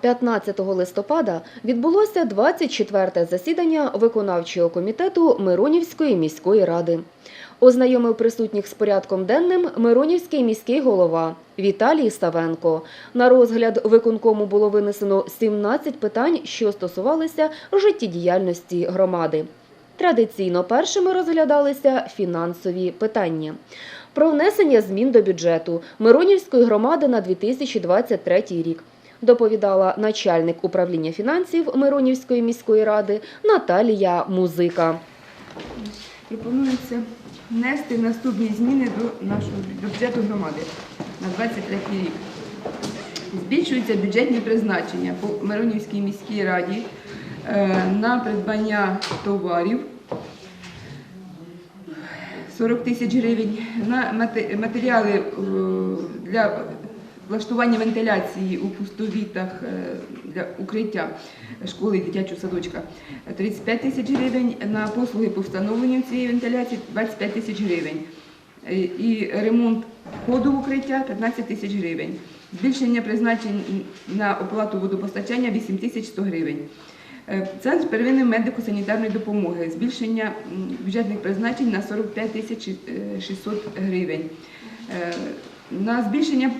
15 листопада відбулося 24-те засідання виконавчого комітету Миронівської міської ради. Ознайомив присутніх з порядком денним Миронівський міський голова Віталій Савенко. На розгляд виконкому було винесено 17 питань, що стосувалися життєдіяльності громади. Традиційно першими розглядалися фінансові питання. Про внесення змін до бюджету Миронівської громади на 2023 рік доповідала начальник управління фінансів Миронівської міської ради Наталія Музика. Пропонується внести наступні зміни до нашого бюджету громади на 23 рік. Збільшуються бюджетні призначення по Миронівській міській раді е, на придбання товарів 40 тисяч гривень, на мате- матеріали е, для влаштування вентиляції у пустовітах е, для укриття школи і дитячого садочка 35 тисяч гривень, на послуги по встановленню цієї вентиляції 25 тисяч гривень. Е, І ремонт входу в укриття 15 тисяч гривень. Збільшення призначень на оплату водопостачання 8 тисяч 100 гривень. Е, Центр первинної медико-санітарної допомоги. Збільшення бюджетних призначень на 45 тисяч е, 600 гривень. На збільшення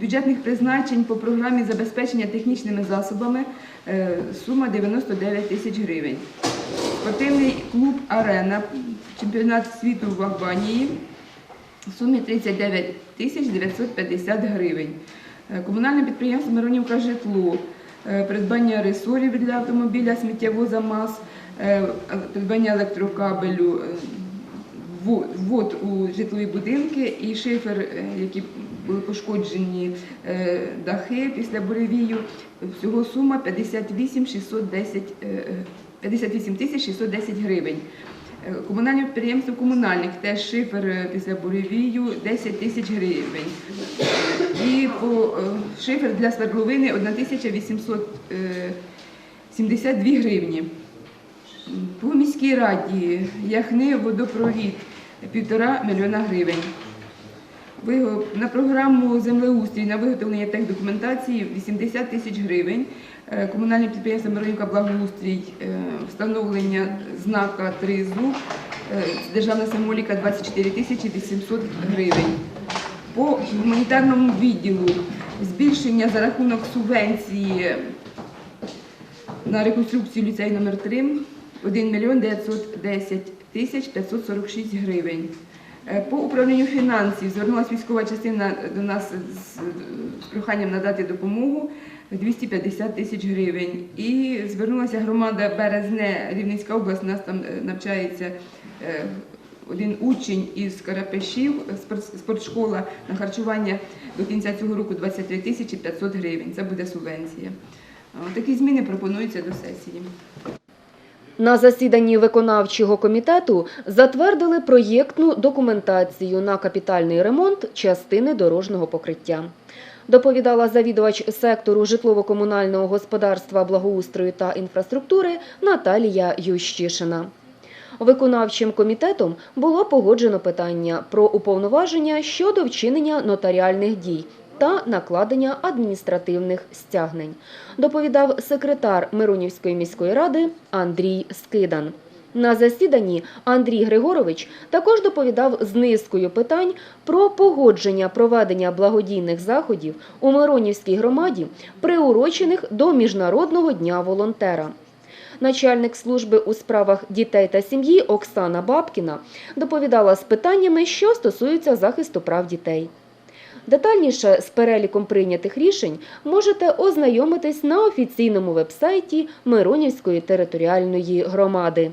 бюджетних призначень по програмі забезпечення технічними засобами е, сума 99 тисяч гривень. Спортивний клуб Арена, чемпіонат світу в Албанії в сумі 39 тисяч 950 гривень. Е, Комунальне підприємство Миронівка житло, е, придбання ресорів для автомобіля, сміттєвоза МАЗ, е, придбання електрокабелю, ввод у житлові будинки і шифер, е, які були пошкоджені е, дахи після буревію. Всього сума 58 610, е, 58 тисяч 610 гривень. Комунальне підприємство комунальник теж шифер після буревію 10 тисяч гривень. І шифер для свердловини 1872 гривні. По міській раді яхни водопровід півтора мільйона гривень. На програму землеустрій на виготовлення техдокументації 80 тисяч гривень. Е, Комунальне підприємство Миронівка Благоустрій, е, встановлення знака тризуб, е, державна символіка 24 тисячі 800 гривень. По гуманітарному відділу збільшення за рахунок субвенції на реконструкцію ліцею номер 3 1 мільйон 910 тисяч 546 гривень. Е, По управлінню фінансів звернулася військова частина до нас з, проханням надати допомогу 250 тисяч гривень. І звернулася громада Березне, Рівненська область, у нас там е, навчається е, один учень із Карапешів, спортшкола на харчування до кінця цього року 23 тисячі 500 гривень. Це буде субвенція. Такі зміни пропонуються до сесії. На засіданні виконавчого комітету затвердили проєктну документацію на капітальний ремонт частини дорожнього покриття. Доповідала завідувач сектору житлово-комунального господарства, благоустрою та інфраструктури Наталія Ющишина. Виконавчим комітетом було погоджено питання про уповноваження щодо вчинення нотаріальних дій та накладення адміністративних стягнень, доповідав секретар Миронівської міської ради Андрій Скидан. На засіданні Андрій Григорович також доповідав з низкою питань про погодження проведення благодійних заходів у Миронівській громаді, приурочених до Міжнародного дня волонтера. Начальник служби у справах дітей та сім'ї Оксана Бабкіна доповідала з питаннями, що стосуються захисту прав дітей. Детальніше з переліком прийнятих рішень можете ознайомитись на офіційному вебсайті Миронівської територіальної громади.